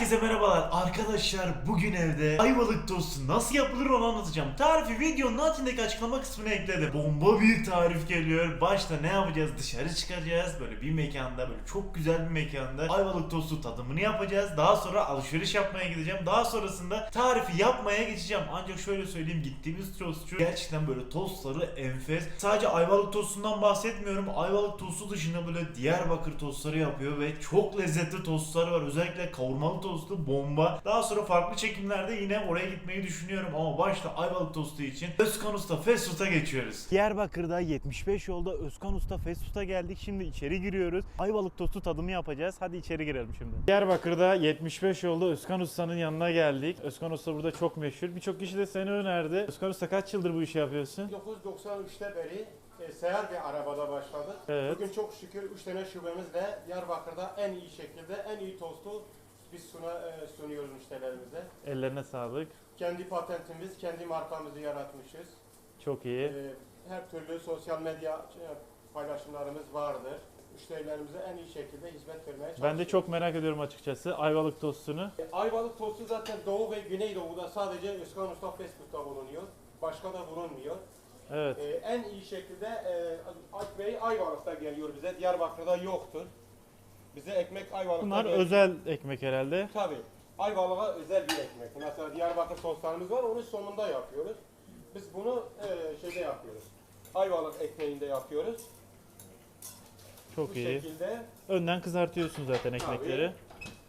Herkese merhabalar. Arkadaşlar bugün evde ayvalık tostu nasıl yapılır onu anlatacağım. Tarifi videonun altındaki açıklama kısmına ekledim. Bomba bir tarif geliyor. Başta ne yapacağız? Dışarı çıkacağız Böyle bir mekanda böyle çok güzel bir mekanda Ayvalık tostu tadımını yapacağız. Daha sonra alışveriş yapmaya gideceğim. Daha sonrasında tarifi yapmaya geçeceğim. Ancak şöyle söyleyeyim gittiğimiz tostçu Gerçekten böyle tostları enfes. Sadece ayvalık tostundan bahsetmiyorum. Ayvalık tostu dışında böyle Diyarbakır tostları yapıyor Ve çok lezzetli tostları var. Özellikle kavurmalı tostu bomba. Daha sonra farklı çekimlerde yine oraya gitmeyi düşünüyorum ama başta Ayvalık tostu için Özkan Usta Fast Food'a geçiyoruz. Diyarbakır'da 75 yolda Özkan Usta Fast Food'a geldik. Şimdi içeri giriyoruz. Ayvalık tostu tadımı yapacağız. Hadi içeri girelim şimdi. Diyarbakır'da 75 yolda Özkan Usta'nın yanına geldik. Özkan Usta burada çok meşhur. Birçok kişi de seni önerdi. Özkan Usta kaç yıldır bu işi yapıyorsun? 1993'te beri e, seyahat bir arabada başladık. Evet. Bugün çok şükür 3 tane şubemizle Diyarbakır'da en iyi şekilde en iyi tostu biz suna, e, sunuyoruz müşterilerimize. Ellerine sağlık. Kendi patentimiz, kendi markamızı yaratmışız. Çok E, iyi. her türlü sosyal medya e, paylaşımlarımız vardır. Müşterilerimize en iyi şekilde hizmet vermeye çalışıyoruz. Ben de çok merak ediyorum açıkçası Ayvalık tostunu. E, Ayvalık tostu zaten Doğu ve Güneydoğu'da sadece Özkan Usta Facebook'ta bulunuyor. Başka da bulunmuyor. Evet. Ee, en iyi şekilde e, Bey Ayvalık'ta geliyor bize. Diyarbakır'da yoktur. Bize ekmek Ayvalık'ta Bunlar geliyor. özel ekmek herhalde. Tabii. Ayvalık'a özel bir ekmek. Mesela Diyarbakır tostlarımız var, onu sonunda yapıyoruz. Biz bunu e, şeyde yapıyoruz. Ayvalık ekmeğinde yapıyoruz. Çok Bu iyi. şekilde Önden kızartıyorsun zaten ekmekleri.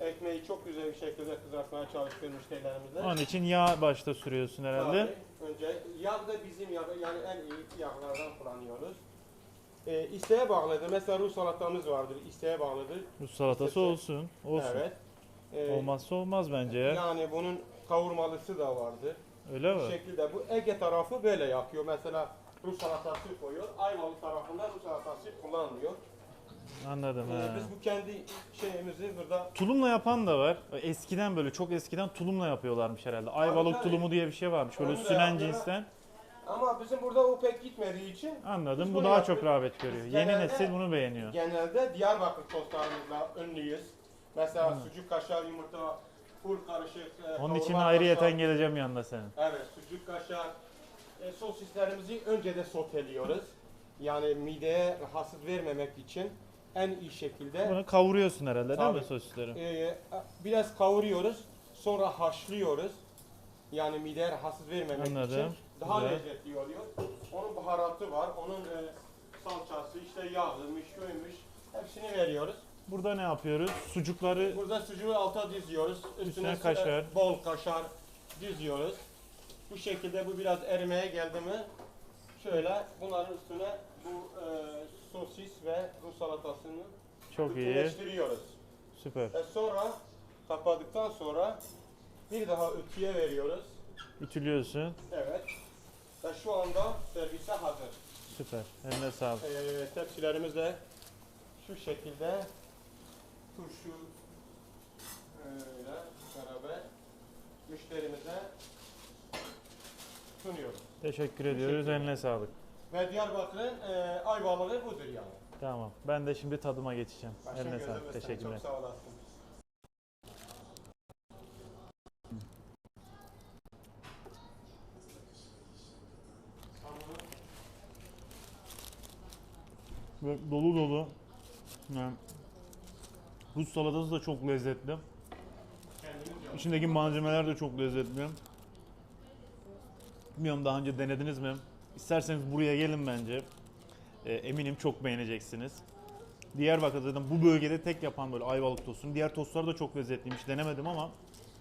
ekmeği çok güzel bir şekilde kızartmaya çalışıyoruz müşterilerimizle. Onun için yağ başta sürüyorsun herhalde. Tabii. Önce yağ da bizim yağ, yani en iyi yağlardan kullanıyoruz. E, isteğe bağlıdır. Mesela Rus salatamız vardır. İsteğe bağlıdır. Rus salatası İşte- olsun. Olsun. Evet. Ee, Olmazsa olmaz bence ya. Yani bunun kavurmalısı da vardır. Öyle Bu mi? şekilde bu Ege tarafı böyle yapıyor. Mesela Rus salatası koyuyor. Ayvalık tarafında Rus salatası kullanmıyor. Anladım Ee, biz bu kendi şeyimizi burada Tulumla yapan da var. Eskiden böyle çok eskiden tulumla yapıyorlarmış herhalde. Ayvalık tabii. tulumu diye bir şey varmış. Böyle Onu da sünen yapıyorlar. cinsten. Ama bizim burada o pek gitmediği için Anladım. Biz Bu bunu daha yaptık. çok rağbet görüyor. Yeni genelde- nesil bunu beğeniyor. genelde Diyarbakır tostlarımızla ünlüyüz. Mesela sucuk, kaşar, yumurta, full karışık. e, Onun için kavurma ayrıyeten kaşar. geleceğim yanına senin. Evet, sucuk kaşar. E, sosislerimizi önce de soteliyoruz. Yani mideye rahatsız vermemek için en iyi şekilde Bunu kavuruyorsun herhalde değil mi Tabii. sosisleri? e, biraz kavuruyoruz. Sonra haşlıyoruz. Yani mideye rahatsız vermemek Anladım. Daha Güzel. lezzetli oluyor. Onun baharatı var, onun e, salçası, işte yağıymış, şuymuş. Hepsini veriyoruz. Burada ne yapıyoruz? Sucukları Burada sucuğu alta diziyoruz. Üstüne, Üstüne kaşar. bol kaşar diziyoruz. Bu şekilde bu biraz erimeye geldi mi şöyle bunların üstüne bu e, sosis ve Rus salatasını çok iyi. Süper. E sonra kapadıktan sonra bir daha ütüye veriyoruz. Ütülüyorsun. Evet. Ve şu anda servise hazır. Süper. Eline sağlık. E, tepsilerimiz de şu şekilde turşu öyle beraber müşterimize sunuyoruz. Teşekkür ediyoruz. Eline sağlık. Ve Diyarbakır'ın e, ayvalığı budur yani. Tamam. Ben de şimdi tadıma geçeceğim. Başım Eline sağlık. Teşekkürler. Çok sağ olasın. Dolu dolu. Yani Rus salatası da çok lezzetli. İçindeki malzemeler de çok lezzetli. Bilmiyorum daha önce denediniz mi? İsterseniz buraya gelin bence. Ee, eminim çok beğeneceksiniz. Diyarbakır'da zaten bu bölgede tek yapan böyle ayvalık tostunu. Diğer tostlar da çok lezzetliymiş. Denemedim ama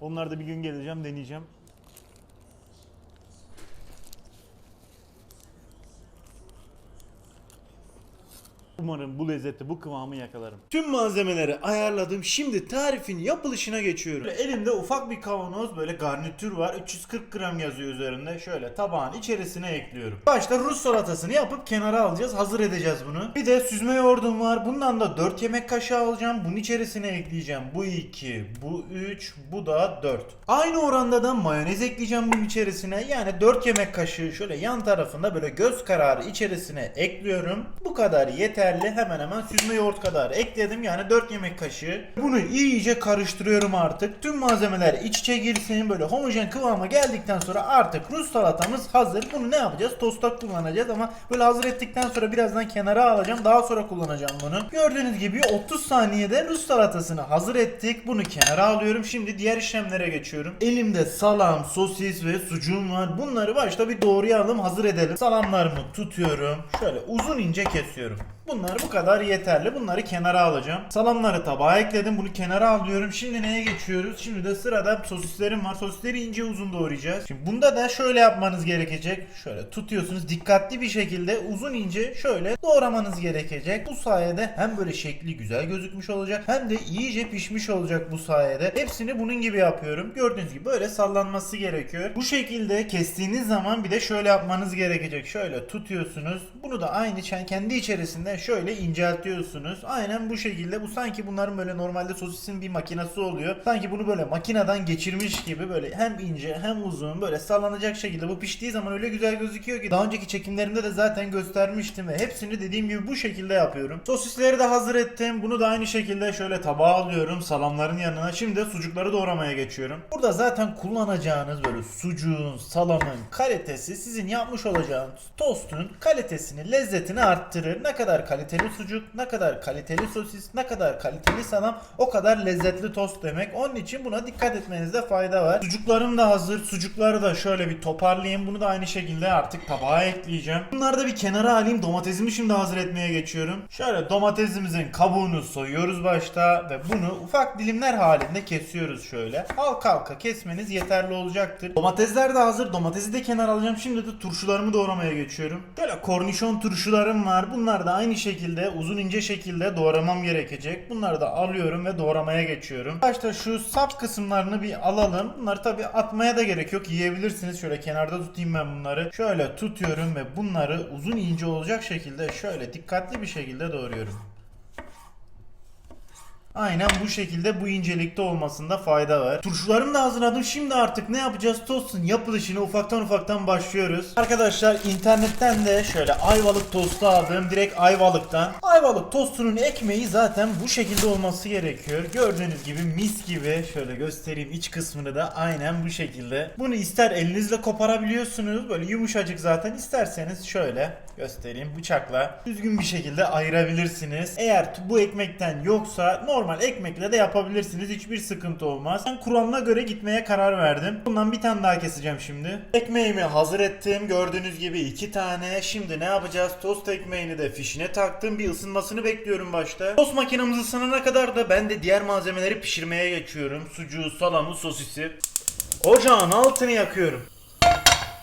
onlar da bir gün geleceğim, deneyeceğim. Umarım bu lezzeti, bu kıvamı yakalarım. Tüm malzemeleri ayarladım. Şimdi tarifin yapılışına geçiyorum. Böyle elimde ufak bir kavanoz böyle garnitür var. 340 gram yazıyor üzerinde. Şöyle tabağın içerisine ekliyorum. Başta Rus salatasını yapıp kenara alacağız. Hazır edeceğiz bunu. Bir de süzme yoğurdum var. Bundan da 4 yemek kaşığı alacağım. Bunun içerisine ekleyeceğim. Bu 2, bu 3, bu da 4. Aynı oranda da mayonez ekleyeceğim bunun içerisine. Yani 4 yemek kaşığı şöyle yan tarafında böyle göz kararı içerisine ekliyorum. Bu kadar yeter yeterli. Hemen hemen süzme yoğurt kadar ekledim. Yani 4 yemek kaşığı. Bunu iyice karıştırıyorum artık. Tüm malzemeler iç içe girsin. Böyle homojen kıvama geldikten sonra artık Rus salatamız hazır. Bunu ne yapacağız? Tosta kullanacağız ama böyle hazır ettikten sonra birazdan kenara alacağım. Daha sonra kullanacağım bunu. Gördüğünüz gibi 30 saniyede Rus salatasını hazır ettik. Bunu kenara alıyorum. Şimdi diğer işlemlere geçiyorum. Elimde salam, sosis ve sucuğum var. Bunları başta bir doğrayalım, hazır edelim. Salamlarımı tutuyorum. Şöyle uzun ince kesiyorum. Bunlar bu kadar yeterli. Bunları kenara alacağım. Salamları tabağa ekledim. Bunu kenara alıyorum. Şimdi neye geçiyoruz? Şimdi de sırada sosislerim var. Sosisleri ince uzun doğrayacağız. Şimdi bunda da şöyle yapmanız gerekecek. Şöyle tutuyorsunuz. Dikkatli bir şekilde uzun ince şöyle doğramanız gerekecek. Bu sayede hem böyle şekli güzel gözükmüş olacak hem de iyice pişmiş olacak bu sayede. Hepsini bunun gibi yapıyorum. Gördüğünüz gibi böyle sallanması gerekiyor. Bu şekilde kestiğiniz zaman bir de şöyle yapmanız gerekecek. Şöyle tutuyorsunuz. Bunu da aynı kendi içerisinde şöyle inceltiyorsunuz. Aynen bu şekilde. Bu sanki bunların böyle normalde sosisin bir makinesi oluyor. Sanki bunu böyle makineden geçirmiş gibi böyle hem ince hem uzun böyle sallanacak şekilde bu piştiği zaman öyle güzel gözüküyor ki daha önceki çekimlerimde de zaten göstermiştim ve hepsini dediğim gibi bu şekilde yapıyorum. Sosisleri de hazır ettim. Bunu da aynı şekilde şöyle tabağa alıyorum salamların yanına. Şimdi sucukları doğramaya geçiyorum. Burada zaten kullanacağınız böyle sucuğun, salamın kalitesi sizin yapmış olacağınız tostun kalitesini, lezzetini arttırır. Ne kadar kaliteli sucuk, ne kadar kaliteli sosis, ne kadar kaliteli salam o kadar lezzetli tost demek. Onun için buna dikkat etmenizde fayda var. Sucuklarım da hazır. Sucukları da şöyle bir toparlayayım. Bunu da aynı şekilde artık tabağa ekleyeceğim. Bunları da bir kenara alayım. Domatesimi şimdi hazır etmeye geçiyorum. Şöyle domatesimizin kabuğunu soyuyoruz başta ve bunu ufak dilimler halinde kesiyoruz şöyle. Halka halka kesmeniz yeterli olacaktır. Domatesler de hazır. Domatesi de kenara alacağım. Şimdi de turşularımı doğramaya geçiyorum. Böyle kornişon turşularım var. Bunlar da aynı şekilde uzun ince şekilde doğramam gerekecek. Bunları da alıyorum ve doğramaya geçiyorum. Başta şu sap kısımlarını bir alalım. Bunları tabi atmaya da gerek yok. Yiyebilirsiniz. Şöyle kenarda tutayım ben bunları. Şöyle tutuyorum ve bunları uzun ince olacak şekilde şöyle dikkatli bir şekilde doğruyorum. Aynen bu şekilde bu incelikte olmasında fayda var. Turşularımı da hazırladım. Şimdi artık ne yapacağız? Tostun yapılışını ufaktan ufaktan başlıyoruz. Arkadaşlar internetten de şöyle ayvalık tostu aldım. Direkt ayvalıktan. Ayvalık tostunun ekmeği zaten bu şekilde olması gerekiyor. Gördüğünüz gibi mis gibi. Şöyle göstereyim iç kısmını da aynen bu şekilde. Bunu ister elinizle koparabiliyorsunuz. Böyle yumuşacık zaten. İsterseniz şöyle göstereyim bıçakla düzgün bir şekilde ayırabilirsiniz. Eğer bu ekmekten yoksa normal ekmekle de yapabilirsiniz. Hiçbir sıkıntı olmaz. Ben kuralına göre gitmeye karar verdim. Bundan bir tane daha keseceğim şimdi. Ekmeğimi hazır ettim. Gördüğünüz gibi iki tane. Şimdi ne yapacağız? Tost ekmeğini de fişine taktım. Bir ısınmasını bekliyorum başta. Tost makinamız ısınana kadar da ben de diğer malzemeleri pişirmeye geçiyorum. Sucuğu, salamı, sosisi. Ocağın altını yakıyorum.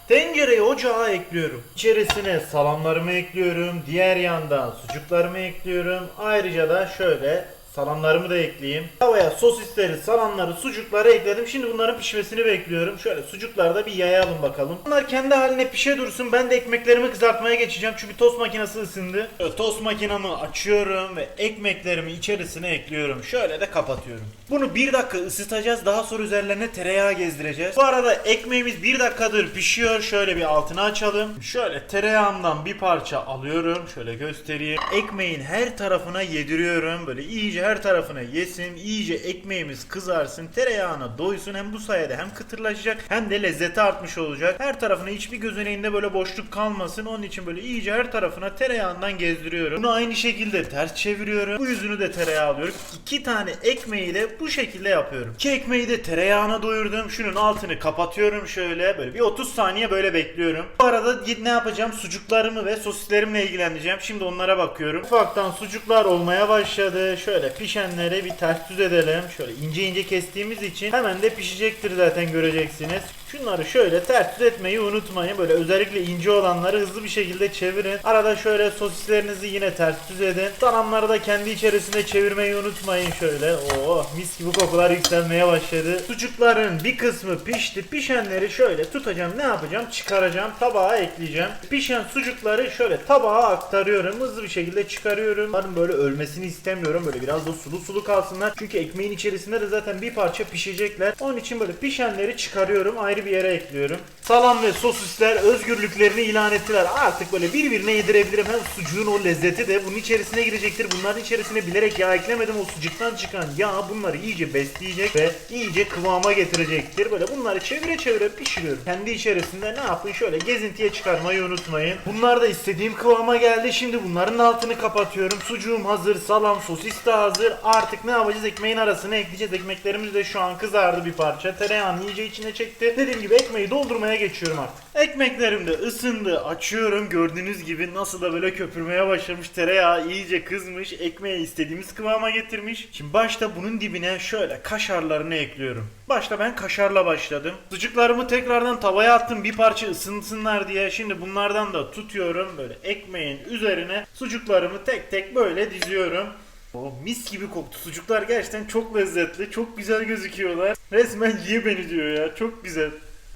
Tencereyi ocağa ekliyorum. İçerisine salamlarımı ekliyorum. Diğer yandan sucuklarımı ekliyorum. Ayrıca da şöyle salamlarımı da ekleyeyim. Tavaya sosisleri, salamları, sucukları ekledim. Şimdi bunların pişmesini bekliyorum. Şöyle sucukları da bir yayalım bakalım. Bunlar kendi haline pişe dursun. Ben de ekmeklerimi kızartmaya geçeceğim. Çünkü tost makinesi ısındı. Tost makinamı açıyorum ve ekmeklerimi içerisine ekliyorum. Şöyle de kapatıyorum. Bunu bir dakika ısıtacağız. Daha sonra üzerlerine tereyağı gezdireceğiz. Bu arada ekmeğimiz bir dakikadır pişiyor. Şöyle bir altını açalım. Şöyle tereyağımdan bir parça alıyorum. Şöyle göstereyim. Ekmeğin her tarafına yediriyorum. Böyle iyice her tarafına yesin. İyice ekmeğimiz kızarsın. Tereyağına doysun. Hem bu sayede hem kıtırlaşacak hem de lezzeti artmış olacak. Her tarafına hiçbir gözeneğinde böyle boşluk kalmasın. Onun için böyle iyice her tarafına tereyağından gezdiriyorum. Bunu aynı şekilde ters çeviriyorum. Bu yüzünü de tereyağı alıyorum. İki tane ekmeği de bu şekilde yapıyorum. İki ekmeği de tereyağına doyurdum. Şunun altını kapatıyorum şöyle. Böyle bir 30 saniye böyle bekliyorum. Bu arada ne yapacağım? Sucuklarımı ve sosislerimle ilgileneceğim. Şimdi onlara bakıyorum. Ufaktan sucuklar olmaya başladı. Şöyle pişenleri bir ters düz edelim. Şöyle ince ince kestiğimiz için hemen de pişecektir zaten göreceksiniz. Şunları şöyle ters düz etmeyi unutmayın. Böyle özellikle ince olanları hızlı bir şekilde çevirin. Arada şöyle sosislerinizi yine ters düz edin. Salamları da kendi içerisinde çevirmeyi unutmayın şöyle. Oo mis gibi kokular yükselmeye başladı. Sucukların bir kısmı pişti. Pişenleri şöyle tutacağım. Ne yapacağım? Çıkaracağım. Tabağa ekleyeceğim. Pişen sucukları şöyle tabağa aktarıyorum. Hızlı bir şekilde çıkarıyorum. Bunların böyle ölmesini istemiyorum. Böyle biraz da sulu sulu kalsınlar. Çünkü ekmeğin içerisinde de zaten bir parça pişecekler. Onun için böyle pişenleri çıkarıyorum ayrı bir yere ekliyorum. Salam ve sosisler özgürlüklerini ilan ettiler. Artık böyle birbirine yedirebilirim. Hem sucuğun o lezzeti de bunun içerisine girecektir. Bunların içerisine bilerek yağ eklemedim. O sucuktan çıkan yağ bunları iyice besleyecek ve iyice kıvama getirecektir. Böyle bunları çevire çevire pişiriyorum. Kendi içerisinde ne yapın şöyle gezintiye çıkarmayı unutmayın. Bunlar da istediğim kıvama geldi. Şimdi bunların altını kapatıyorum. Sucuğum hazır, salam, sosis de hazır. Artık ne yapacağız? Ekmeğin arasına ekleyeceğiz. Ekmeklerimiz de şu an kızardı bir parça. Tereyağını iyice içine çekti. Dediğim gibi ekmeği doldurmaya geçiyorum artık. Ekmeklerim de ısındı. Açıyorum. Gördüğünüz gibi nasıl da böyle köpürmeye başlamış. Tereyağı iyice kızmış. Ekmeği istediğimiz kıvama getirmiş. Şimdi başta bunun dibine şöyle kaşarlarını ekliyorum. Başta ben kaşarla başladım. Sucuklarımı tekrardan tavaya attım bir parça ısınsınlar diye. Şimdi bunlardan da tutuyorum böyle ekmeğin üzerine sucuklarımı tek tek böyle diziyorum. O mis gibi koktu. Sucuklar gerçekten çok lezzetli, çok güzel gözüküyorlar. Resmen yiye beni diyor ya. Çok güzel.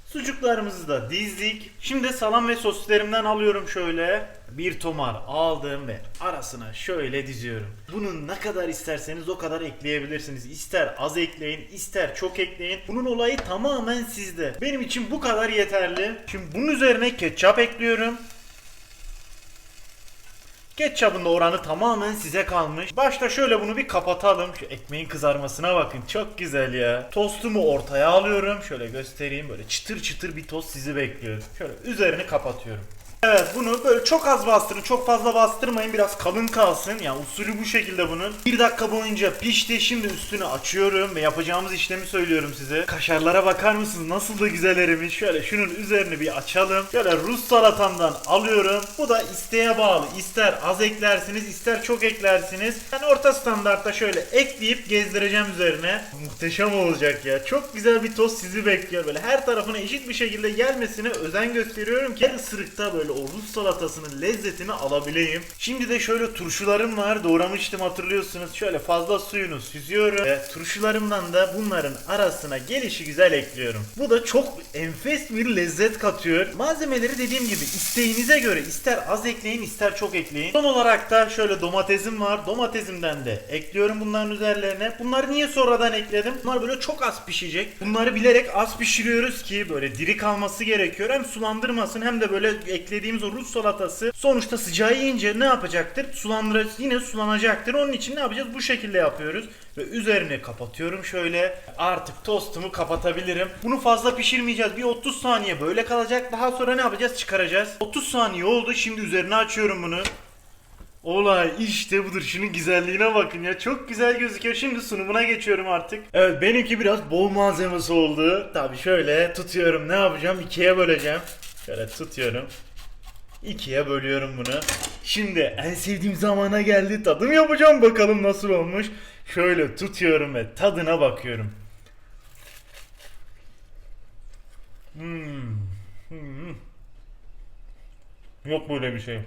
Sucuklarımızı da dizdik. Şimdi salam ve sosislerimden alıyorum şöyle. Bir tomar aldım ve arasına şöyle diziyorum. Bunu ne kadar isterseniz o kadar ekleyebilirsiniz. İster az ekleyin, ister çok ekleyin. Bunun olayı tamamen sizde. Benim için bu kadar yeterli. Şimdi bunun üzerine ketçap ekliyorum. Ketçapın da oranı tamamen size kalmış. Başta şöyle bunu bir kapatalım. Şu ekmeğin kızarmasına bakın. Çok güzel ya. Tostumu ortaya alıyorum. Şöyle göstereyim. Böyle çıtır çıtır bir tost sizi bekliyor. Şöyle üzerini kapatıyorum. Evet bunu böyle çok az bastırın. Çok fazla bastırmayın. Biraz kalın kalsın. Yani usulü bu şekilde bunun. Bir dakika boyunca pişti. Şimdi üstünü açıyorum ve yapacağımız işlemi söylüyorum size. Kaşarlara bakar mısınız? Nasıl da güzel erimiş. Şöyle şunun üzerini bir açalım. Şöyle Rus salatamdan alıyorum. Bu da isteğe bağlı. İster az eklersiniz, ister çok eklersiniz. Ben orta standartta şöyle ekleyip gezdireceğim üzerine. Muhteşem olacak ya. Çok güzel bir tost sizi bekliyor. Böyle her tarafına eşit bir şekilde gelmesine özen gösteriyorum ki ısırıkta böyle o Rus salatasının lezzetini alabileyim. Şimdi de şöyle turşularım var. Doğramıştım hatırlıyorsunuz. Şöyle fazla suyunu süzüyorum. Ve turşularımdan da bunların arasına gelişi güzel ekliyorum. Bu da çok enfes bir lezzet katıyor. Malzemeleri dediğim gibi isteğinize göre ister az ekleyin ister çok ekleyin. Son olarak da şöyle domatesim var. Domatesimden de ekliyorum bunların üzerlerine. Bunları niye sonradan ekledim? Bunlar böyle çok az pişecek. Bunları bilerek az pişiriyoruz ki böyle diri kalması gerekiyor. Hem sulandırmasın hem de böyle eklediğimiz o Rus salatası sonuçta sıcağı yiyince ne yapacaktır? Sulandır yine sulanacaktır. Onun için ne yapacağız? Bu şekilde yapıyoruz. Ve üzerini kapatıyorum şöyle. Artık tostumu kapatabilirim. Bunu fazla pişirmeyeceğiz. Bir 30 saniye böyle kalacak. Daha sonra ne yapacağız? Çıkaracağız. 30 saniye oldu. Şimdi üzerine açıyorum bunu. Olay işte budur. Şunun güzelliğine bakın ya. Çok güzel gözüküyor. Şimdi sunumuna geçiyorum artık. Evet benimki biraz bol malzemesi oldu. Tabi şöyle tutuyorum. Ne yapacağım? İkiye böleceğim. Şöyle tutuyorum. İkiye bölüyorum bunu. Şimdi en sevdiğim zamana geldi. Tadım yapacağım. Bakalım nasıl olmuş. Şöyle tutuyorum ve tadına bakıyorum. Hmm. Hmm. Yok böyle bir şey.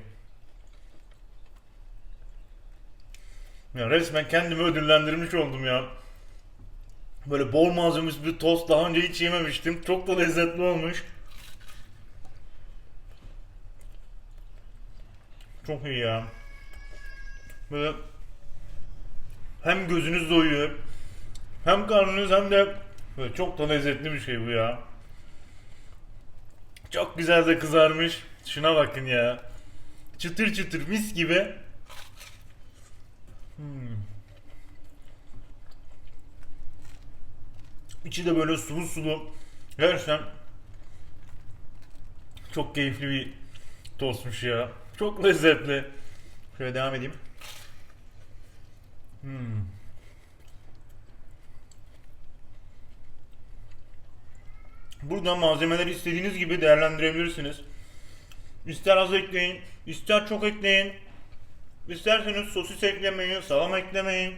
Ya resmen kendimi ödüllendirmiş oldum ya. Böyle bol malzemesi bir tost daha önce hiç yememiştim. Çok da lezzetli olmuş. Çok iyi ya. Böyle hem gözünüz doyuyor hem karnınız hem de böyle çok da lezzetli bir şey bu ya. Çok güzel de kızarmış. Şuna bakın ya. Çıtır çıtır mis gibi. Hmm. İçi de böyle sulu sulu. Gerçekten çok keyifli bir tostmuş ya. Çok lezzetli. Şöyle devam edeyim. Hmm. Buradan malzemeleri istediğiniz gibi değerlendirebilirsiniz. İster az ekleyin, ister çok ekleyin. İsterseniz sosis eklemeyin, salam eklemeyin.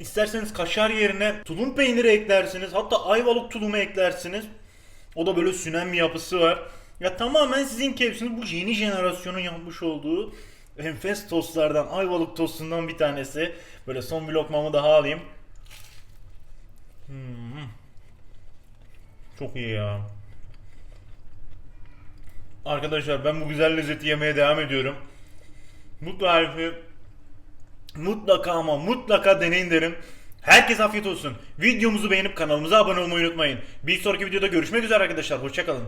İsterseniz kaşar yerine tulum peyniri eklersiniz. Hatta ayvalık tulumu eklersiniz. O da böyle sünen bir yapısı var. Ya tamamen sizin keyfiniz. Bu yeni jenerasyonun yapmış olduğu enfes tostlardan, ayvalık tostundan bir tanesi. Böyle son bir lokmamı daha alayım. Hmm. Çok iyi ya. Arkadaşlar ben bu güzel lezzeti yemeye devam ediyorum. Bu tarifi Mutlaka ama mutlaka deneyin derim. Herkes afiyet olsun. Videomuzu beğenip kanalımıza abone olmayı unutmayın. Bir sonraki videoda görüşmek üzere arkadaşlar. Hoşçakalın.